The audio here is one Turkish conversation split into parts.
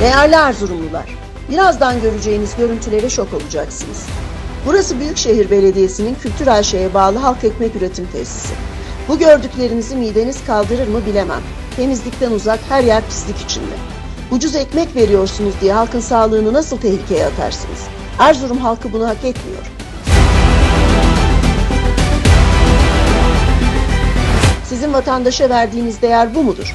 Değerli Erzurumlular, birazdan göreceğiniz görüntülere şok olacaksınız. Burası Büyükşehir Belediyesi'nin Kültür AŞ'ye bağlı halk ekmek üretim tesisi. Bu gördüklerinizi mideniz kaldırır mı bilemem. Temizlikten uzak her yer pislik içinde. Ucuz ekmek veriyorsunuz diye halkın sağlığını nasıl tehlikeye atarsınız? Erzurum halkı bunu hak etmiyor. Sizin vatandaşa verdiğiniz değer bu mudur?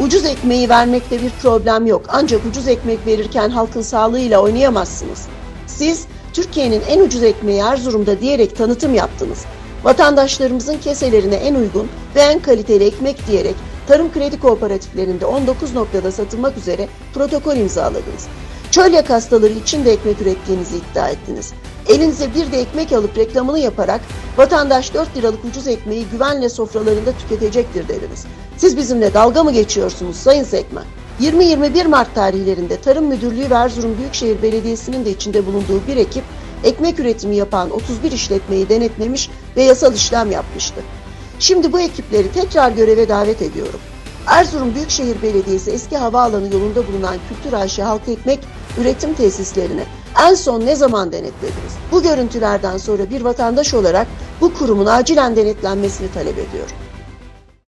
Ucuz ekmeği vermekte bir problem yok. Ancak ucuz ekmek verirken halkın sağlığıyla oynayamazsınız. Siz Türkiye'nin en ucuz ekmeği Erzurum'da diyerek tanıtım yaptınız. Vatandaşlarımızın keselerine en uygun ve en kaliteli ekmek diyerek tarım kredi kooperatiflerinde 19 noktada satılmak üzere protokol imzaladınız. Çölyak hastaları için de ekmek ürettiğinizi iddia ettiniz. Elinize bir de ekmek alıp reklamını yaparak vatandaş 4 liralık ucuz ekmeği güvenle sofralarında tüketecektir dediniz. Siz bizimle dalga mı geçiyorsunuz Sayın Sekmen? 20-21 Mart tarihlerinde Tarım Müdürlüğü ve Erzurum Büyükşehir Belediyesi'nin de içinde bulunduğu bir ekip ekmek üretimi yapan 31 işletmeyi denetlemiş ve yasal işlem yapmıştı. Şimdi bu ekipleri tekrar göreve davet ediyorum. Erzurum Büyükşehir Belediyesi eski havaalanı yolunda bulunan Kültür AŞ Halk Ekmek üretim tesislerini en son ne zaman denetlediniz? Bu görüntülerden sonra bir vatandaş olarak bu kurumun acilen denetlenmesini talep ediyorum.